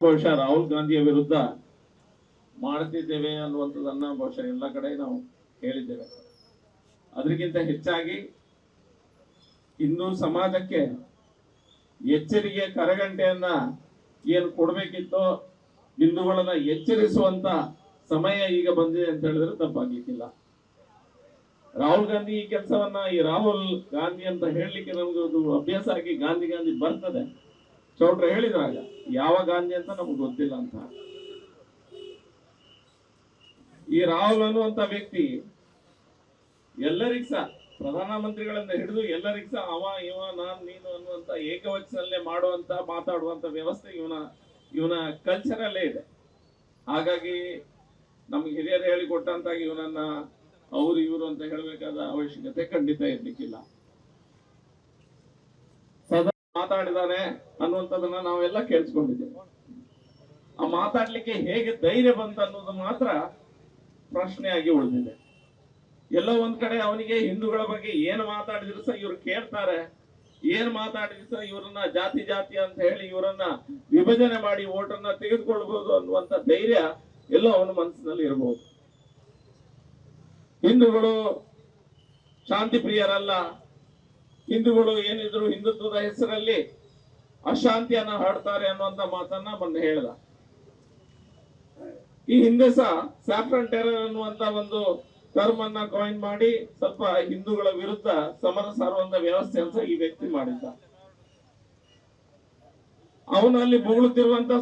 ಬಹುಶಃ ರಾಹುಲ್ ಗಾಂಧಿಯ ವಿರುದ್ಧ ಮಾಡ್ತಿದ್ದೇವೆ ಅನ್ನುವಂಥದ್ದನ್ನ ಬಹುಶಃ ಎಲ್ಲ ಕಡೆ ನಾವು ಹೇಳಿದ್ದೇವೆ. ಅದಕ್ಕಿಂತ ಹೆಚ್ಚಾಗಿ ಇನ್ನೂ ಸಮಾಜಕ್ಕೆ ಎಚ್ಚರಿಕೆ ಕರಗಂಟೆಯನ್ನ ಏನು ಕೊಡಬೇಕಿತ್ತೋ, ಬಿಂದುಗಳನ್ನ ಎಚ್ಚರಿಸುವಂತ ಸಮಯ ಈಗ ಬಂದಿದೆ ಅಂತ ಹೇಳಿದ್ರೆ ತಪ್ಪಾಗ್ಲಿಕ್ಕಿಲ್ಲ. ರಾಹುಲ್ ಗಾಂಧಿ ಈ ಕೆಲಸವನ್ನ ಈ ರಾಹುಲ್ ಗಾಂಧಿ ಅಂತ ಹೇಳಲಿಕ್ಕೆ ನಮ್ಗೆ ಒಂದು ಅಭ್ಯಾಸ ಆಗಿ ಗಾಂಧಿ ಗಾಂಧಿ ಬರ್ತದೆ. ಚೌಟ್ರ ಹೇಳಿದ್ರಾಗ ಯಾವ ಗಾಂಧಿ ಅಂತ ನಮ್ಗೆ ಗೊತ್ತಿಲ್ಲ ಅಂತ. ಈ ರಾಹುಲ್ ಅನ್ನುವಂತ ವ್ಯಕ್ತಿ, ಎಲ್ಲರಿಗೂ ಸಹ ಪ್ರಧಾನಮಂತ್ರಿಗಳಿಂದ ಹಿಡಿದು ಎಲ್ಲರಿಗೂ ಸಹ ಅವ, ಇವ, ನಾನ್, ನೀನು ಅನ್ನುವಂತ ಏಕವಚನಲ್ಲೇ ಮಾಡುವಂತ, ಮಾತಾಡುವಂತ ವ್ಯವಸ್ಥೆ ಇವನ ಇವನ ಕಲ್ಚರಲ್ಲೇ ಇದೆ. ಹಾಗಾಗಿ ನಮ್ಗೆ ಹಿರಿಯರು ಹೇಳಿಕೊಟ್ಟಂತಾಗಿ ಇವನನ್ನ ಅವ್ರು ಇವರು ಅಂತ ಹೇಳಬೇಕಾದ ಅವಶ್ಯಕತೆ ಖಂಡಿತ ಇರ್ಲಿಕ್ಕಿಲ್ಲ. ಮಾತಾಡಿದಾನೆ ಅನ್ನುವಂಥದ್ದನ್ನ ನಾವೆಲ್ಲ ಕೇಳಿಸ್ಕೊಂಡಿದ್ದೇವೆ. ಆ ಮಾತಾಡ್ಲಿಕ್ಕೆ ಹೇಗೆ ಧೈರ್ಯ ಬಂತ ಅನ್ನೋದು ಮಾತ್ರ ಪ್ರಶ್ನೆಯಾಗಿ ಉಳಿದಿದೆ. ಎಲ್ಲೋ ಒಂದ್ ಕಡೆ ಅವನಿಗೆ ಹಿಂದೂಗಳ ಬಗ್ಗೆ ಏನು ಮಾತಾಡಿದ್ರು ಸಹ ಇವ್ರು ಕೇಳ್ತಾರೆ. ಏನ್ ಮಾತಾಡಿದ್ರು ಸಹ ಇವರನ್ನ ಜಾತಿ ಜಾತಿ ಅಂತ ಹೇಳಿ ಇವರನ್ನ ವಿಭಜನೆ ಮಾಡಿ ಓಟನ್ನ ತೆಗೆದುಕೊಳ್ಬಹುದು ಅನ್ನುವಂತ ಧೈರ್ಯ ಎಲ್ಲೋ ಅವನ ಮನಸ್ಸಿನಲ್ಲಿ ಇರಬಹುದು ಹಿಂದೂಗಳು ಶಾಂತಿ ಪ್ರಿಯರಲ್ಲ ಹಿಂದೂಗಳು ಏನಿದ್ರು ಹಿಂದುತ್ವದ ಹೆಸರಲ್ಲಿ ಅಶಾಂತಿಯನ್ನ ಹಾಡ್ತಾರೆ ಅನ್ನುವಂತ ಮಾತನ್ನ ಬಂದು ಹೇಳ್ದ. ಈ ಹಿಂದೆ ಸಹ ಸ್ಯಾಫ್ರನ್ ಟೆರರ್ ಅನ್ನುವಂತ ಒಂದು ಟರ್ಮ್ ಅನ್ನ ಕಾಯಿನ್ ಮಾಡಿ ಸ್ವಲ್ಪ ಹಿಂದೂಗಳ ವಿರುದ್ಧ ಸಮರ ಸಾರುವಂತ ವ್ಯವಸ್ಥೆಯನ್ನು ಸಹ ಈ ವ್ಯಕ್ತಿ ಮಾಡಿದ್ದ. ಅವನು ಅಲ್ಲಿ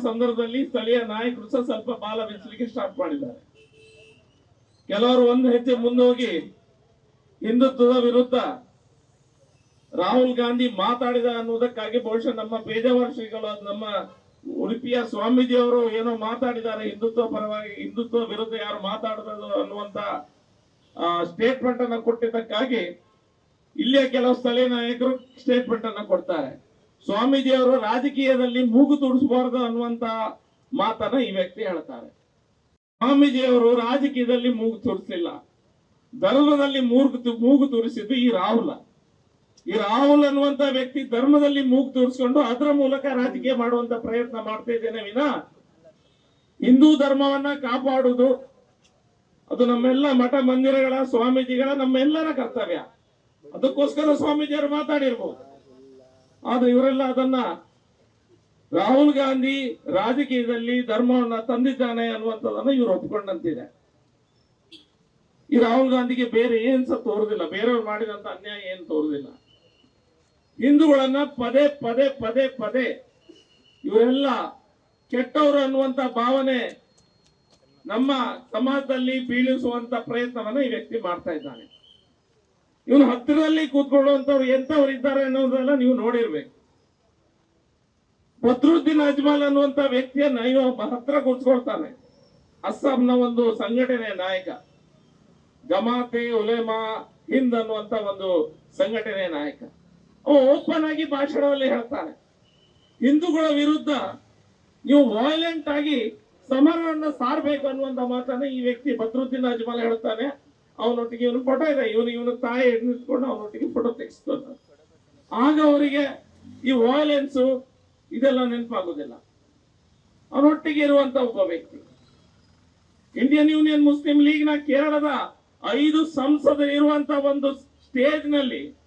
ಸಂದರ್ಭದಲ್ಲಿ ಸ್ಥಳೀಯ ನಾಯಕರು ಸಹ ಸ್ವಲ್ಪ ಬಾಲ ಬಿಚ್ಚಲಿಕ್ಕೆ ಸ್ಟಾರ್ಟ್ ಮಾಡಿದ್ದಾರೆ. ಕೆಲವರು ಒಂದು ಹೆಜ್ಜೆ ಮುಂದೋಗಿ ಹಿಂದುತ್ವದ ವಿರುದ್ಧ ರಾಹುಲ್ ಗಾಂಧಿ ಮಾತಾಡಿದ ಅನ್ನೋದಕ್ಕಾಗಿ ಬಹುಶಃ ನಮ್ಮ ಪೇಜಾವರ್ ಶ್ರೀಗಳು ನಮ್ಮ ಉಡುಪಿಯ ಸ್ವಾಮೀಜಿಯವರು ಏನೋ ಮಾತಾಡಿದ್ದಾರೆ, ಹಿಂದುತ್ವ ಪರವಾಗಿ, ಹಿಂದುತ್ವ ವಿರುದ್ಧ ಯಾರು ಮಾತಾಡೋದು ಅನ್ನುವಂತ ಸ್ಟೇಟ್ಮೆಂಟ್ ಅನ್ನ ಕೊಟ್ಟಿದ್ದಕ್ಕಾಗಿ ಇಲ್ಲಿಯ ಕೆಲವು ಸ್ಥಳೀಯ ನಾಯಕರು ಸ್ಟೇಟ್ಮೆಂಟ್ ಅನ್ನ ಕೊಡ್ತಾರೆ. ಸ್ವಾಮೀಜಿಯವರು ರಾಜಕೀಯದಲ್ಲಿ ಮೂಗು ತುಡಿಸಬಾರದು ಅನ್ನುವಂತ ಮಾತನ್ನ ಈ ವ್ಯಕ್ತಿ ಹೇಳ್ತಾರೆ. ಸ್ವಾಮೀಜಿಯವರು ರಾಜಕೀಯದಲ್ಲಿ ಮೂಗು ತುರಿಸಿಲ್ಲ ಧರ್ಮದಲ್ಲಿ ಮೂಗು ಮೂಗು ತುರಿಸಿದ್ದು ಈ ರಾಹುಲ. ಈ ರಾಹುಲ್ ಅನ್ನುವಂತ ವ್ಯಕ್ತಿ ಧರ್ಮದಲ್ಲಿ ಮೂಗು ತೋರಿಸ್ಕೊಂಡು ಅದರ ಮೂಲಕ ರಾಜಕೀಯ ಮಾಡುವಂತ ಪ್ರಯತ್ನ ಮಾಡ್ತಾ ಇದ್ದೇನೆ ವಿನ. ಹಿಂದೂ ಧರ್ಮವನ್ನ ಕಾಪಾಡುವುದು, ಅದು ನಮ್ಮೆಲ್ಲ ಮಠ ಮಂದಿರಗಳ ಸ್ವಾಮೀಜಿಗಳ ನಮ್ಮೆಲ್ಲರ ಕರ್ತವ್ಯ. ಅದಕ್ಕೋಸ್ಕರ ಸ್ವಾಮೀಜಿಯವರು ಮಾತಾಡಿರ್ಬೋದು. ಆದ್ರೆ ಇವರೆಲ್ಲ ಅದನ್ನ ರಾಹುಲ್ ಗಾಂಧಿ ರಾಜಕೀಯದಲ್ಲಿ ಧರ್ಮವನ್ನ ತಂದಿದ್ದಾನೆ ಅನ್ನುವಂಥದ್ದನ್ನ ಇವರು ಒಪ್ಕೊಂಡಂತಿದೆ. ಈ ರಾಹುಲ್ ಗಾಂಧಿಗೆ ಬೇರೆ ಏನ್ಸ ತೋರುದಿಲ್ಲ, ಬೇರೆಯವ್ರು ಮಾಡಿದಂತ ಅನ್ಯಾಯ ಏನ್ ತೋರುದಿಲ್ಲ. ಹಿಂದೂಗಳನ್ನ ಪದೇ ಪದೇ ಪದೇ ಪದೇ ಇವರೆಲ್ಲ ಕೆಟ್ಟವರು ಅನ್ನುವಂತ ಭಾವನೆ ನಮ್ಮ ಸಮಾಜದಲ್ಲಿ ಬೀಳಿಸುವಂತ ಪ್ರಯತ್ನವನ್ನ ಈ ವ್ಯಕ್ತಿ ಮಾಡ್ತಾ ಇದ್ದಾನೆ. ಇವನು ಹತ್ತಿರದಲ್ಲಿ ಕೂತ್ಕೊಳ್ಳುವಂತವ್ರು ಎಂತವ್ರು ಇದ್ದಾರೆ ಅನ್ನೋದೆಲ್ಲ ನೀವು ನೋಡಿರ್ಬೇಕು. ಬದ್ರುದ್ದೀನ್ ಅಜ್ಮಾಲ್ ಅನ್ನುವಂತ ವ್ಯಕ್ತಿಯನ್ನ ಇವ ಹತ್ರ ಕೂತ್ಕೊಳ್ತಾನೆ. ಅಸ್ಸಾಂನ ಒಂದು ಸಂಘಟನೆಯ ನಾಯಕ. ಜಮಾತೆ ಉಲೇಮಾ ಹಿಂದ್ ಅನ್ನುವಂತ ಒಂದು ಸಂಘಟನೆಯ ನಾಯಕ. ಓಪನ್ ಆಗಿ ಭಾಷಣದಲ್ಲಿ ಹೇಳ್ತಾರೆ. ಹಿಂದೂಗಳ ವಿರುದ್ಧ ನೀವು ವಾಯ್ಲೆಂಟ್ ಆಗಿ ಸಮರವನ್ನ ಸಾರ್ಬೇಕು ಅನ್ನುವಂತ ಮಾತನ್ನ ಈ ವ್ಯಕ್ತಿ ಬದ್ರುದ್ದೀನ್ ಅಜ್ಮಲ್ ಹೇಳ್ತಾನೆ. ಅವನೊಟ್ಟಿಗೆ ಇವನು ಫೋಟೋ ಇದೆ. ಇವನು ಇವನ ತಾಯಿ ನಿಂತ್ಕೊಂಡು ಅವನೊಟ್ಟಿಗೆ ಫೋಟೋ ತೆಗೆಸ್ತಾನೆ ಆಗ ಅವರಿಗೆ ಈ ವಾಯ್ಲೆನ್ಸ್ ಇದೆಲ್ಲ ನೆನಪಾಗುದಿಲ್ಲ. ಅವನೊಟ್ಟಿಗೆ ಇರುವಂತ ಒಬ್ಬ ವ್ಯಕ್ತಿ. ಇಂಡಿಯನ್ ಯೂನಿಯನ್ ಮುಸ್ಲಿಂ ಲೀಗ್ನ ಕೇರಳದ ಐದು ಸಂಸದ ಇರುವಂತ ಒಂದು ಸ್ಟೇಜ್ನಲ್ಲಿ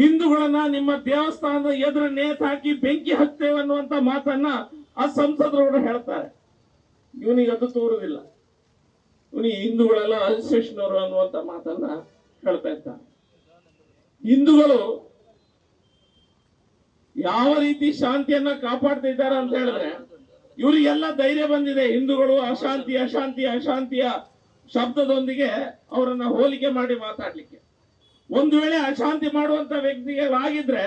ಹಿಂದೂಗಳನ್ನ ನಿಮ್ಮ ದೇವಸ್ಥಾನದ ಎದುರು ನೇತ್ ಹಾಕಿ ಬೆಂಕಿ ಹಚ್ತೇವೆ ಅನ್ನುವಂತ ಮಾತನ್ನ ಆ ಸಂಸದರು ಹೇಳ್ತಾರೆ. ಇವನಿಗೆ ಅದು ತೋರುದಿಲ್ಲ. ಇವನಿಗೆ ಹಿಂದೂಗಳೆಲ್ಲ ಅಸೋಸಿಯೇಷನ್ ಅನ್ನುವಂತ ಮಾತನ್ನ ಹೇಳ್ತಾ ಇರ್ತಾನೆ. ಹಿಂದೂಗಳು ಯಾವ ರೀತಿ ಶಾಂತಿಯನ್ನ ಕಾಪಾಡ್ತಿದ್ದಾರೆ ಅಂತ ಹೇಳಿದ್ರೆ ಇವರಿಗೆಲ್ಲ ಧೈರ್ಯ ಬಂದಿದೆ. ಹಿಂದೂಗಳು ಅಶಾಂತಿ ಅಶಾಂತಿ, ಅಶಾಂತಿಯ ಶಬ್ದದೊಂದಿಗೆ ಅವರನ್ನ ಹೋಲಿಕೆ ಮಾಡಿ ಮಾತಾಡ್ಲಿಕ್ಕೆ. ಒಂದು ವೇಳೆ ಅಶಾಂತಿ ಮಾಡುವಂತ ವ್ಯಕ್ತಿಗೆ ಆಗಿದ್ರೆ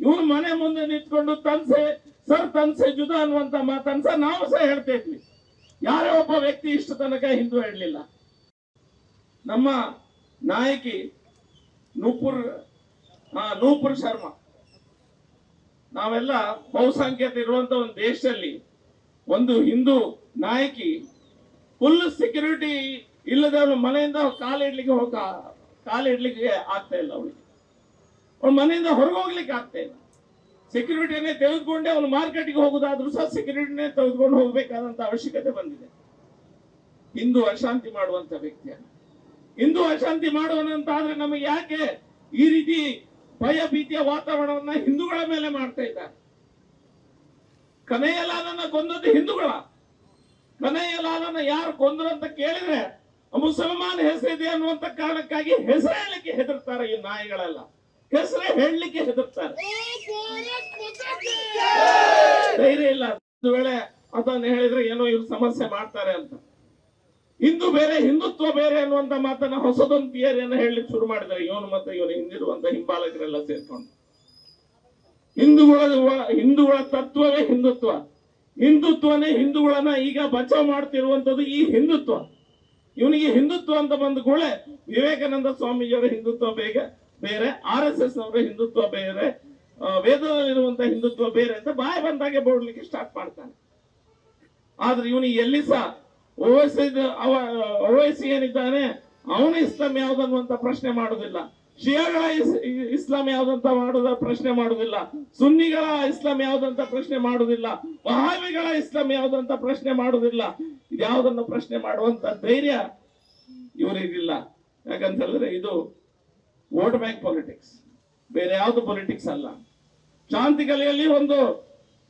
ಇವನು ಮನೆ ಮುಂದೆ ನಿಂತ್ಕೊಂಡು ತನ್ಸೆ, ಸರ್, ತನ್ಸೆ ಜುದ ಅನ್ನುವಂತ ಮಾತನ್ಸ ನಾವು ಸಹ ಹೇಳ್ತಾ ಇದ್ವಿ ಯಾರೇ ಒಬ್ಬ ವ್ಯಕ್ತಿ ಇಷ್ಟು ತನಕ ಹಿಂದೂ ಹೇಳಲಿಲ್ಲ. ನಮ್ಮ ನಾಯಕಿ ನೂಪುರ್ ನೂಪುರ್ ಶರ್ಮಾ. ನಾವೆಲ್ಲ ಬಹುಸಂಖ್ಯಾತ ಇರುವಂತ ಒಂದು ದೇಶದಲ್ಲಿ ಒಂದು ಹಿಂದೂ ನಾಯಕಿ ಫುಲ್ ಸೆಕ್ಯೂರಿಟಿ ಇಲ್ಲದೆ ಅವಳು ಮನೆಯಿಂದ ಕಾಲಿಡ್ಲಿಕ್ಕೆ ಹೋಗ ಕಾಲಿಡ್ಲಿಕ್ಕೆ ಆಗ್ತಾ ಇಲ್ಲ ಅವಳಿಗೆ. ಅವಳ ಮನೆಯಿಂದ ಹೊರಗೆ ಹೋಗ್ಲಿಕ್ಕೆ ಆಗ್ತಾ ಇಲ್ಲ. ಸೆಕ್ಯೂರಿಟಿಯನ್ನೇ ತೆಗೆದುಕೊಂಡೆ ಅವನು ಮಾರ್ಕೆಟ್ಗೆ ಹೋಗುದಾದ್ರೂ ಸಹ ಸೆಕ್ಯೂರಿಟಿನೇ ತೆಗೆದುಕೊಂಡು ಹೋಗ್ಬೇಕಾದಂತ ಅವಶ್ಯಕತೆ ಬಂದಿದೆ. ಹಿಂದೂ ಅಶಾಂತಿ ಮಾಡುವಂತ ವ್ಯಕ್ತಿಯ ಹಿಂದೂ ಅಶಾಂತಿ ಮಾಡುವನಂತ ಆದ್ರೆ ನಮಗೆ ಯಾಕೆ ಈ ರೀತಿ ಭಯ ಭೀತಿಯ ವಾತಾವರಣವನ್ನ ಹಿಂದೂಗಳ ಮೇಲೆ ಮಾಡ್ತಾ ಇದ್ದಾರೆ? ಕನಯ್ಯಲಾಲನ ಕೊಂದದ್ದು ಹಿಂದೂಗಳ. ಕನಯ್ಯಲಾಲನ ಯಾರು ಕೊಂದ್ರು ಅಂತ ಕೇಳಿದ್ರೆ ಮುಸಲ್ಮಾನ್ ಹೆಸರಿದೆ ಅನ್ನುವಂತ ಕಾರಣಕ್ಕಾಗಿ ಹೆಸರು ಹೇಳಲಿಕ್ಕೆ ಹೆದರ್ತಾರೆ ಈ ನಾಯಿಗಳೆಲ್ಲ. ಹೆಸರೇ ಹೇಳಲಿಕ್ಕೆ ಹೆದರ್ತಾರೆ. ಧೈರ್ಯ ಇಲ್ಲ. ಒಂದು ವೇಳೆ ಅದನ್ನ ಹೇಳಿದ್ರೆ ಏನೋ ಇವ್ರು ಸಮಸ್ಯೆ ಮಾಡ್ತಾರೆ ಅಂತ. ಹಿಂದೂ ಬೇರೆ, ಹಿಂದುತ್ವ ಬೇರೆ ಅನ್ನುವಂತ ಮಾತನ್ನ ಹೊಸದೊಂದು ಥಿಯರಿಯನ್ನು ಹೇಳಲಿಕ್ಕೆ ಶುರು ಮಾಡಿದ್ದಾರೆ. ಇವನು ಮತ್ತೆ ಇವನು ಹಿಂದಿರುವಂತ ಹಿಂಬಾಲಕರೆಲ್ಲ ಸೇರ್ಕೊಂಡು. ಹಿಂದೂಗಳ ಹಿಂದೂಗಳ ತತ್ವವೇ ಹಿಂದುತ್ವ. ಹಿಂದುತ್ವನೇ ಹಿಂದೂಗಳನ್ನ ಈಗ ಬಚಾವ್ ಮಾಡ್ತಿರುವಂತದ್ದು ಈ ಹಿಂದುತ್ವ. ಇವನಿಗೆ ಹಿಂದುತ್ವ ಅಂತ ಬಂದ ಕೂಡಲೇ ವಿವೇಕಾನಂದ ಸ್ವಾಮೀಜಿಯವರ ಹಿಂದುತ್ವ ಬೇಗ ಬೇರೆ, ಆರ್ ಎಸ್ ಎಸ್ ಅವರ ಹಿಂದುತ್ವ ಬೇರೆ ವೇದದಲ್ಲಿರುವಂತಹ ವೇದದಲ್ಲಿರುವಂತ ಹಿಂದುತ್ವ ಬೇರೆ ಅಂತ ಬಾಯಿ ಬಂದಾಗೆ ಬೋಡ್ಲಿಕ್ಕೆ ಸ್ಟಾರ್ಟ್ ಮಾಡ್ತಾನೆ. ಆದ್ರೆ ಇವನಿಗೆ ಎಲ್ಲಿ ಸಹ ಓವೈಸಿ ಓವೈಸಿ ಏನಿದ್ದಾನೆ, ಅವನು ಇಸ್ಲಾಂ ಯಾವ್ದನ್ನುವಂತ ಪ್ರಶ್ನೆ ಮಾಡುದಿಲ್ಲ. ಶಿಯಾಗಳ ಇಸ್ಲಾಂ ಯಾವ್ದಂತ ಮಾಡುದ ಪ್ರಶ್ನೆ ಮಾಡುದಿಲ್ಲ. ಸುನ್ನಿಗಳ ಇಸ್ಲಾಂ ಯಾವ್ದಂತ ಪ್ರಶ್ನೆ ಮಾಡುದಿಲ್ಲ. ಮಹಾವಿಗಳ ಇಸ್ಲಾಂ ಯಾವ್ದಂತ ಪ್ರಶ್ನೆ ಮಾಡುದಿಲ್ಲ. ಇದ್ಯಾವುದನ್ನು ಪ್ರಶ್ನೆ ಮಾಡುವಂತ ಧೈರ್ಯ ಇವರಿಗಿಲ್ಲ. ಯಾಕಂತ ಹೇಳಿದ್ರೆ ಇದು ವೋಟ್ ಬ್ಯಾಂಕ್ ಪಾಲಿಟಿಕ್ಸ್. ಬೇರೆ ಯಾವುದು ಪೊಲಿಟಿಕ್ಸ್ ಅಲ್ಲ. ಶಾಂತಿ ಕಲೆಯಲ್ಲಿ ಒಂದು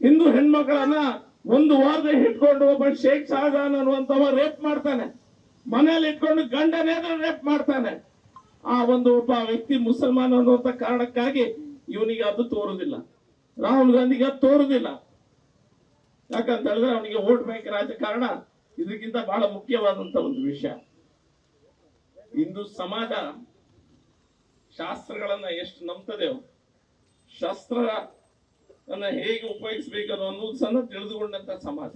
ಹಿಂದೂ ಹೆಣ್ಮಕ್ಕಳನ್ನ ಒಂದು ವಾರದ ಇಟ್ಕೊಂಡು ಒಬ್ಬ ಶೇಖ್ ಶಹಜಾನ್ ಅನ್ನುವಂಥವ ರೇಪ್ ಮಾಡ್ತಾನೆ. ಮನೆಯಲ್ಲಿ ಇಟ್ಕೊಂಡು ಗಂಡನೇ ರೇಪ್ ಮಾಡ್ತಾನೆ. ಆ ಒಂದು ಒಬ್ಬ ವ್ಯಕ್ತಿ ಮುಸಲ್ಮಾನ ಅನ್ನುವಂತ ಕಾರಣಕ್ಕಾಗಿ ಇವನಿಗೆ ಅದು ತೋರುದಿಲ್ಲ. ರಾಹುಲ್ ಗಾಂಧಿಗೆ ಅದು ತೋರುದಿಲ್ಲ. ಯಾಕಂತ ಹೇಳಿದ್ರೆ ಅವನಿಗೆ ಓಟ್ ಬ್ಯಾಂಕ್ ರಾಜಕಾರಣ ಇದಕ್ಕಿಂತ ಬಹಳ ಮುಖ್ಯವಾದಂತ ಒಂದು ವಿಷಯ. ಇಂದು ಸಮಾಜ ಶಾಸ್ತ್ರಗಳನ್ನ ಎಷ್ಟು ನಂಬ್ತದೆ ಶಾಸ್ತ್ರ ಹೇಗೆ ಉಪಯೋಗಿಸಬೇಕು ಅನ್ನೋದು ಸಹ ತಿಳಿದುಕೊಂಡಂತ ಸಮಾಜ.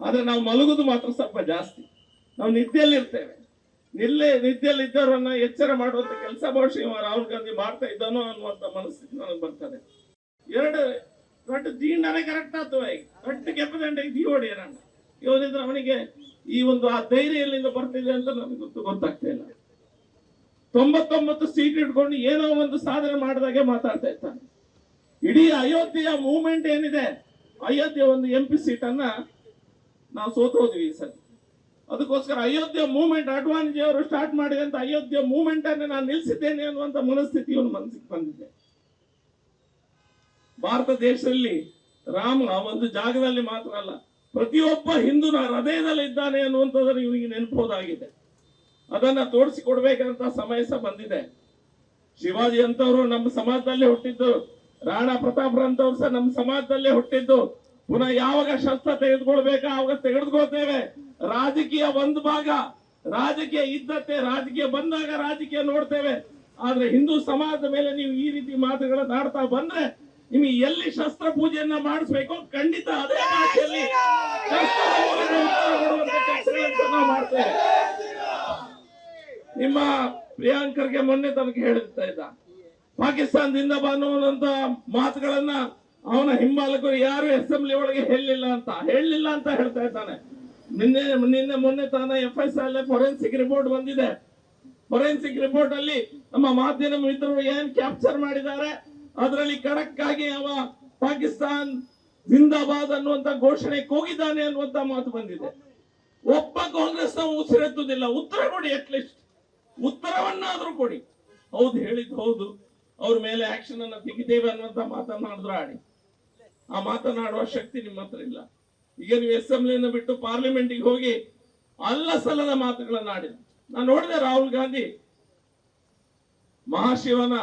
ಆದ್ರೆ ನಾವು ಮಲಗುದು ಮಾತ್ರ ಸ್ವಲ್ಪ ಜಾಸ್ತಿ. ನಾವು ನಿದ್ದೆಯಲ್ಲಿ ಇರ್ತೇವೆ ನಿಲ್ಲೆ ನಿದ್ದೆಯಲ್ಲಿ ಇದ್ದವರನ್ನ ಎಚ್ಚರ ಮಾಡುವಂತ ಕೆಲಸ ಬಹುಶಃ ರಾಹುಲ್ ಗಾಂಧಿ ಮಾಡ್ತಾ ಇದ್ದಾನೋ ಅನ್ನುವಂತ ಮನಸ್ಥಿತಿ ನನಗೆ ಬರ್ತದೆ. ಎರಡು ದೊಡ್ಡ ದೀಂಡನೇ ಕರೆಕ್ಟ್ ಆಗ್ತವೆ. ಈಗ ದೊಡ್ಡ ಕೆಪ್ಪದಂಡ ದೀ ಹೊಡೆಯರಣ್ಣ ಇವನಿದ್ರೆ ಅವನಿಗೆ ಈ ಒಂದು ಆ ಧೈರ್ಯ ಎಲ್ಲಿಂದ ಬರ್ತಿದೆ ಅಂತ ನನಗೆ ಗೊತ್ತು ಗೊತ್ತಾಗ್ತಾ ಇಲ್ಲ. ತೊಂಬತ್ತೊಂಬತ್ತು ಸೀಟ್ ಇಟ್ಕೊಂಡು ಏನೋ ಒಂದು ಸಾಧನೆ ಮಾಡಿದಾಗೆ ಮಾತಾಡ್ತಾ ಇರ್ತಾನೆ. ಇಡೀ ಅಯೋಧ್ಯೆಯ ಮೂವ್ಮೆಂಟ್ ಏನಿದೆ? ಅಯೋಧ್ಯೆ ಒಂದು ಎಂ ಪಿ ಸೀಟನ್ನ ನಾವು ಸೋತೋದ್ವಿ ಈ ಅದಕ್ಕೋಸ್ಕರ ಅಯೋಧ್ಯೆ ಮೂವ್ಮೆಂಟ್ ಅಡ್ವಾಣಿಜಿ ಅವರು ಸ್ಟಾರ್ಟ್ ಮಾಡಿದಂತ ಅಯೋಧ್ಯೆ ಮೂವ್ಮೆಂಟ್ ಅನ್ನು ನಾನು ನಿಲ್ಲಿಸಿದ್ದೇನೆ ಅನ್ನುವಂತ ಮನಸ್ಥಿತಿ ಮನಸ್ಸಿಗೆ ಬಂದಿದೆ. ಭಾರತ ದೇಶದಲ್ಲಿ ರಾಮ ಒಂದು ಜಾಗದಲ್ಲಿ ಮಾತ್ರ ಅಲ್ಲ, ಪ್ರತಿಯೊಬ್ಬ ಹಿಂದೂನ ಹೃದಯದಲ್ಲಿ ಇದ್ದಾನೆ ಅನ್ನುವಂಥದ್ದನ್ನು ಇವನಿಗೆ ನೆನಪೋದಾಗಿದೆ. ಅದನ್ನ ತೋರಿಸಿಕೊಡ್ಬೇಕಂತ ಸಮಯ ಸಹ ಬಂದಿದೆ. ಶಿವಾಜಿ ಅಂತವರು ನಮ್ಮ ಸಮಾಜದಲ್ಲೇ ಹುಟ್ಟಿದ್ದು, ರಾಣಾ ಪ್ರತಾಪ್ರಂತವ್ರು ಸಹ ನಮ್ಮ ಸಮಾಜದಲ್ಲೇ ಹುಟ್ಟಿದ್ದು. ಪುನಃ ಯಾವಾಗ ಶಸ್ತ್ರ ತೆಗೆದುಕೊಳ್ಬೇಕಾ? ಆವಾಗ ತೆಗೆದುಕೊಳ್ತೇವೆ. ರಾಜಕೀಯ ಒಂದು ಭಾಗ ರಾಜಕೀಯ ಇದ್ದತ್ತೆ ರಾಜಕೀಯ ಬಂದಾಗ ರಾಜಕೀಯ ನೋಡ್ತೇವೆ. ಆದ್ರೆ ಹಿಂದೂ ಸಮಾಜದ ಮೇಲೆ ನೀವು ಈ ರೀತಿ ಮಾತುಗಳನ್ನ ಆಡ್ತಾ ಬಂದ್ರೆ ನಿಮಗೆ ಎಲ್ಲಿ ಶಸ್ತ್ರ ಪೂಜೆಯನ್ನ ಮಾಡಿಸ್ಬೇಕು ಖಂಡಿತ ಅದೇ ಭಾಷೆಯಲ್ಲಿ ಮಾಡ್ತೇವೆ. ನಿಮ್ಮ ಪ್ರಿಯಾಂಕರ್ಗೆ ಮೊನ್ನೆ ತನಕ ಹೇಳ್ತಾ ಇದ್ದ. ಪಾಕಿಸ್ತಾನದಿಂದ ಬಂದಂತ ಮಾತುಗಳನ್ನ ಅವನ ಹಿಂಬಾಲಕರು ಯಾರು ಅಸೆಂಬ್ಲಿ ಒಳಗೆ ಹೇಳಿಲ್ಲ ಅಂತ ಹೇಳಲಿಲ್ಲ ಅಂತ ಹೇಳ್ತಾ ಇದ್ದಾನೆ. ನಿನ್ನೆ ನಿನ್ನೆ, ಮೊನ್ನೆ ತಾನ F I L forensic report ಬಂದಿದೆ. ಫೊರೆನ್ಸಿಕ್ ರಿಪೋರ್ಟ್ ಅಲ್ಲಿ ನಮ್ಮ ಮಾಧ್ಯಮ ಮಿತ್ರರು ಏನ್ ಕ್ಯಾಪ್ಚರ್ ಮಾಡಿದ್ದಾರೆ, ಅದರಲ್ಲಿ ಖಡಕ್ ಆಗಿ ಅವ ಪಾಕಿಸ್ತಾನ್ ಜಿಂದಾಬಾದ್ ಅನ್ನುವಂತ ಘೋಷಣೆ ಕೂಗಿದ್ದಾನೆ ಅನ್ನುವಂತ ಮಾತು ಬಂದಿದೆ. ಒಬ್ಬ ಕಾಂಗ್ರೆಸ್ ಉಸಿರೆತ್ತುದಿಲ್ಲ ಉತ್ತರ ಕೊಡಿ ಅಟ್ಲೀಸ್ಟ್ ಉತ್ತರವನ್ನಾದ್ರೂ ಕೊಡಿ. ಹೌದು ಹೇಳಿದ್ ಹೌದು. ಅವ್ರ ಮೇಲೆ ಆಕ್ಷನ್ ಅನ್ನ ತೆಗಿತೇವೆ ಅನ್ನುವಂತ ಮಾತನಾಡಿದ್ರು ಆಡಿ. ಆ ಮಾತನಾಡುವ ಶಕ್ತಿ ನಿಮ್ಮ ಹತ್ರ ಇಲ್ಲ. ಈಗ ನೀವು ಅಸೆಂಬ್ಲಿಯನ್ನು ಬಿಟ್ಟು ಪಾರ್ಲಿಮೆಂಟಿಗೆ ಹೋಗಿ ಅಲ್ಲ ಸಲ್ಲದ ಮಾತುಗಳನ್ನು ಆಡಿದ ನಾನು ನೋಡಿದೆ ರಾಹುಲ್ ಗಾಂಧಿ ಮಹಾಶಿವನ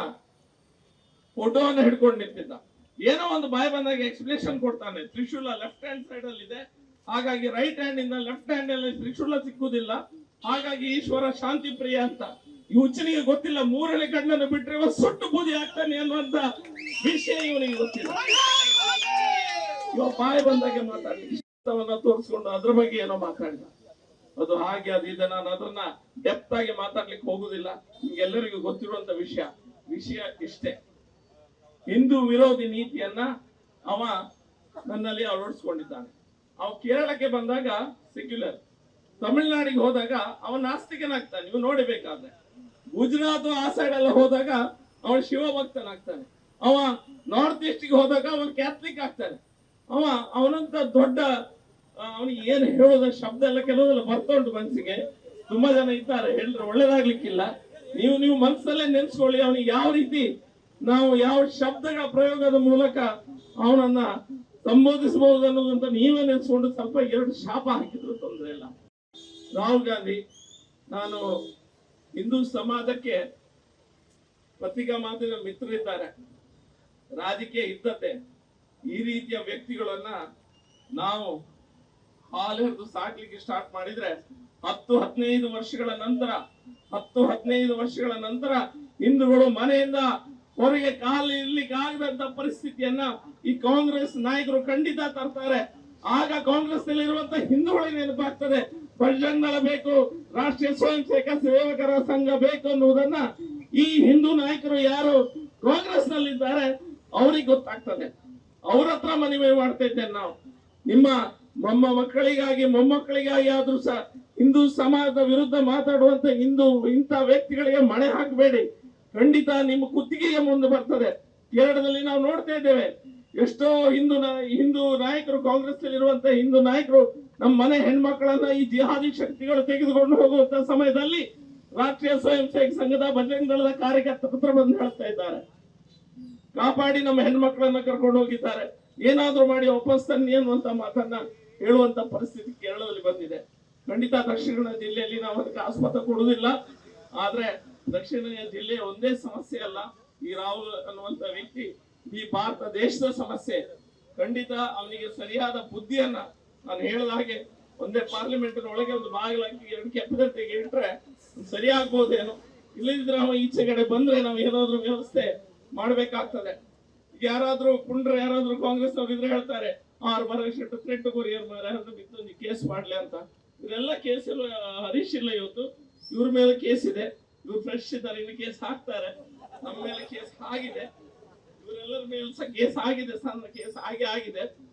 ಫೋಟೋವನ್ನು ಹಿಡ್ಕೊಂಡು ನಿಂತಿದ್ದ. ಏನೋ ಒಂದು ಬಾಯಿ ಬಂದಾಗ ಎಕ್ಸ್ಪ್ಲೇಷನ್ ಕೊಡ್ತಾನೆ. ತ್ರಿಶೂಲ ಲೆಫ್ಟ್ ಹ್ಯಾಂಡ್ ಸೈಡ್ ಅಲ್ಲಿ ಇದೆ. ಹಾಗಾಗಿ ರೈಟ್ ಹ್ಯಾಂಡ್ ಇಂದ ಲೆಫ್ಟ್ ಹ್ಯಾಂಡ್ ಅಲ್ಲಿ ತ್ರಿಶೂಲ ಸಿಕ್ಕುದಿಲ್ಲ. ಹಾಗಾಗಿ ಈಶ್ವರ ಶಾಂತಿ ಪ್ರಿಯ ಅಂತ. ಈ ಹುಚ್ಚನಿಗೆ ಗೊತ್ತಿಲ್ಲ, ಮೂರನೇ ಕಣ್ಣನ್ನು ಬಿಟ್ಟರೆ ಇವ ಸುಟ್ಟು ಬೂದಿ ಆಗ್ತಾನೆ ಅನ್ನುವಂತ ವಿಷಯ ಇವನಿಗೆ ಗೊತ್ತಿಲ್ಲ. ಇವ ಬಾಯಿ ಬಂದಾಗೆ ಮಾತಾಡಿ. ಇಷ್ಟವನ್ನ ತೋರಿಸ್ಕೊಂಡು ಅದ್ರ ಬಗ್ಗೆ ಏನೋ ಮಾತಾಡಿದ. ಅದು ಹಾಗೆ ಅದು ಇದೆ. ನಾನು ಅದನ್ನ ಡೆಪ್ತ್ ಆಗಿ ಮಾತಾಡ್ಲಿಕ್ಕೆ ಹೋಗುದಿಲ್ಲ. ನಿಮ್ಗೆಲ್ಲರಿಗೂ ಗೊತ್ತಿರುವಂತ ವಿಷಯ. ವಿಷಯ ಇಷ್ಟೇ. ಹಿಂದೂ ವಿರೋಧಿ ನೀತಿಯನ್ನ ಅವ ನನ್ನಲ್ಲಿ ಅಳವಡಿಸ್ಕೊಂಡಿದ್ದಾನೆ. ಅವ ಕೇರಳಕ್ಕೆ ಬಂದಾಗ ಸೆಕ್ಯುಲರ್ ತಮಿಳ್ನಾಡಿಗೆ ಹೋದಾಗ ಅವ ನಾಸ್ತಿಕನಾಗ್ತಾನೆ. ನೀವು ನೋಡಬೇಕಾದ್ರೆ. ಗುಜರಾತ್ ಆ ಸೈಡ್ ಎಲ್ಲ ಹೋದಾಗ ಅವನು ಶಿವಭಕ್ತನಾಗ್ತಾನೆ. ಅವ ನಾರ್ತ್ ಈಸ್ಟ್ಗೆ ಹೋದಾಗ ಅವನು ಕ್ಯಾಥಲಿಕ್ ಆಗ್ತಾನೆ. ಅವ ಅವನಂತ ದೊಡ್ಡ ಅವನಿಗೆ ಏನು ಹೇಳೋದ ಶಬ್ದ ಎಲ್ಲ ಕೆಲವೆಲ್ಲ ಬರ್ತಾ ಉಂಟು ಮನಸ್ಸಿಗೆ. ತುಂಬಾ ಜನ ಇದ್ದಾರೆ. ಹೇಳಿದ್ರೆ ಒಳ್ಳೇದಾಗ್ಲಿಕ್ಕಿಲ್ಲ. ನೀವು ನೀವು ಮನಸ್ಸಲ್ಲೇ ನೆನೆಸ್ಕೊಳ್ಳಿ, ಅವನಿಗೆ ಯಾವ ರೀತಿ ನಾವು ಯಾವ ಶಬ್ದಗಳ ಪ್ರಯೋಗದ ಮೂಲಕ ಅವನನ್ನ ಸಂಬೋಧಿಸಬಹುದು ಅನ್ನೋದಂತ ನೀವೇ ನೆನೆಸ್ಕೊಂಡು ಸ್ವಲ್ಪ ಎರಡು ಶಾಪ ಹಾಕಿದ್ರು ತೊಂದರೆ ಇಲ್ಲ. ರಾಹುಲ್ ಗಾಂಧಿ, ನಾನು ಹಿಂದೂ ಸಮಾಜಕ್ಕೆ ಪತ್ರಿಕಾ ಮಾತಿನ ಮಿತ್ರರಿದ್ದಾರೆ. ರಾಜಕೀಯ ಇದ್ದತೆ ಈ ರೀತಿಯ ವ್ಯಕ್ತಿಗಳನ್ನ ನಾವು ಹಾಲು ಹಿಡಿದು ಸಾಕ್ಲಿಕ್ಕೆ ಸ್ಟಾರ್ಟ್ ಮಾಡಿದ್ರೆ ಹತ್ತು, ಹದಿನೈದು ವರ್ಷಗಳ ನಂತರ, ಹತ್ತು, ಹದಿನೈದು ವರ್ಷಗಳ ನಂತರ ಹಿಂದೂಗಳು ಮನೆಯಿಂದ ಹೊರಗೆ ಕಾಲು ಇರ್ಲಿಕ್ಕೆ ಆಗದಂತ ಪರಿಸ್ಥಿತಿಯನ್ನ ಈ ಕಾಂಗ್ರೆಸ್ ನಾಯಕರು ಖಂಡಿತ ತರ್ತಾರೆ. ಆಗ ಕಾಂಗ್ರೆಸ್ ನಲ್ಲಿರುವಂತ ಹಿಂದೂಗಳಿಗೆ ನೆನಪಾಗ್ತದೆ ಬಜರಂಗದಳ ಬೇಕು, ರಾಷ್ಟ್ರೀಯ ಸ್ವಯಂ ಸೇವಕ ಸೇವಕರ ಸಂಘ ಬೇಕು ಅನ್ನುವುದನ್ನ ಈ ಹಿಂದೂ ನಾಯಕರು ಯಾರು ಕಾಂಗ್ರೆಸ್ ನಲ್ಲಿದ್ದಾರೆ ಅವ್ರಿಗೆ ಗೊತ್ತಾಗ್ತದೆ. ಅವ್ರ ಹತ್ರ ಮನವಿ ಮಾಡ್ತಾ ಇದ್ದೇನೆ ನಾವು. ನಿಮ್ಮ ಮೊಮ್ಮ ಮಕ್ಕಳಿಗಾಗಿ, ಮೊಮ್ಮಕ್ಕಳಿಗಾಗಿ ಆದ್ರೂ ಸಹ ಹಿಂದೂ ಸಮಾಜದ ವಿರುದ್ಧ ಮಾತಾಡುವಂತ ಹಿಂದೂ ಇಂಥ ವ್ಯಕ್ತಿಗಳಿಗೆ ಮಣೆ ಹಾಕಬೇಡಿ. ಖಂಡಿತ ನಿಮ್ಮ ಕುತ್ತಿಗೆಗೆ ಮುಂದೆ ಬರ್ತದೆ. ಕೇರಳದಲ್ಲಿ ನಾವು ನೋಡ್ತಾ ಇದ್ದೇವೆ. ಎಷ್ಟೋ ಹಿಂದೂ ಹಿಂದೂ ನಾಯಕರು ಕಾಂಗ್ರೆಸ್ ಇರುವಂತ ಹಿಂದೂ ನಾಯಕರು ನಮ್ಮ ಮನೆ ಹೆಣ್ಮಕ್ಕಳನ್ನ ಈ ಜಿಹಾದಿ ಶಕ್ತಿಗಳು ತೆಗೆದುಕೊಂಡು ಹೋಗುವಂತ ಸಮಯದಲ್ಲಿ ರಾಷ್ಟ್ರೀಯ ಸ್ವಯಂ ಸೇವಕ ಸಂಘದ ಬಜರಂಗ ದಳದ ಕಾರ್ಯಕರ್ತರ ಬಂದು ಹೇಳ್ತಾ ಇದ್ದಾರೆ. ಕಾಪಾಡಿ ನಮ್ಮ ಹೆಣ್ಮಕ್ಳನ್ನ ಕರ್ಕೊಂಡು ಹೋಗಿದ್ದಾರೆ. ಏನಾದ್ರೂ ಮಾಡಿ ವಾಪಸ್ ತನ್ನಿ ಅನ್ನುವಂತ ಮಾತನ್ನ ಹೇಳುವಂತ ಪರಿಸ್ಥಿತಿ ಕೇರಳದಲ್ಲಿ ಬಂದಿದೆ. ಖಂಡಿತ ದಕ್ಷಿಣ ಕನ್ನಡ ಜಿಲ್ಲೆಯಲ್ಲಿ ನಾವು ಅದಕ್ಕೆ ಆಸ್ಪತ್ರೆ ಕೊಡುವುದಿಲ್ಲ. ಆದ್ರೆ ದಕ್ಷಿಣ ಜಿಲ್ಲೆಯ ಒಂದೇ ಸಮಸ್ಯೆ ಅಲ್ಲ. ಈ ರಾಹುಲ್ ಅನ್ನುವಂತ ವ್ಯಕ್ತಿ ಈ ಭಾರತ ದೇಶದ ಸಮಸ್ಯೆ. ಖಂಡಿತ ಅವನಿಗೆ ಸರಿಯಾದ ಬುದ್ಧಿಯನ್ನ ನಾನು ಹೇಳಿದ ಹಾಗೆ ಒಂದೇ ಪಾರ್ಲಿಮೆಂಟ್ ಒಳಗೆ ಒಂದು ಬಾಗಿಲಾಕಿ ಎರಡು ಕೆಪ್ಪದಂತೆಗೆ ಇಟ್ಟರೆ ಸರಿ ಆಗ್ಬೋದೇನೋ ಇಲ್ಲದಿದ್ರೆ ಅವ ಈಚೆ ಕಡೆ ಬಂದ್ರೆ ನಾವು ಏನಾದ್ರೂ ವ್ಯವಸ್ಥೆ ಮಾಡ್ಬೇಕಾಗ್ತದೆ. ಯಾರಾದ್ರೂ ಪುಂಡ್ರ ಯಾರಾದ್ರೂ ಕಾಂಗ್ರೆಸ್ ಅವ್ರು ಇದ್ರೆ ಹೇಳ್ತಾರೆ ಆರು ಬರ ಶೆಟ್ಟು ಥ್ರೆಟ್ ಕೊರಿಯರ್ ಮಾರೆ ಬಿದ್ದು ನೀ ಕೇಸ್ ಮಾಡ್ಲಿ ಅಂತ. ಇದೆಲ್ಲ ಕೇಸ್ ಹರೀಶ್ ಇಲ್ಲ ಇವತ್ತು. ಇವ್ರ ಮೇಲೆ ಕೇಸ್ ಇದೆ. ಇವ್ರು ಫ್ರೆಶ್ ಇದ್ದಾರೆ, ಇನ್ನು ಕೇಸ್ ಹಾಕ್ತಾರೆ. ನಮ್ಮ ಮೇಲೆ ಕೇಸ್ ಆಗಿದೆ. ಇವರೆಲ್ಲರ ಮೇಲೆ ಸಹ ಕೇಸ್ ಆಗಿದೆ ಸಣ್ಣ ಕೇಸ್ ಆಗಿ ಆಗಿದೆ.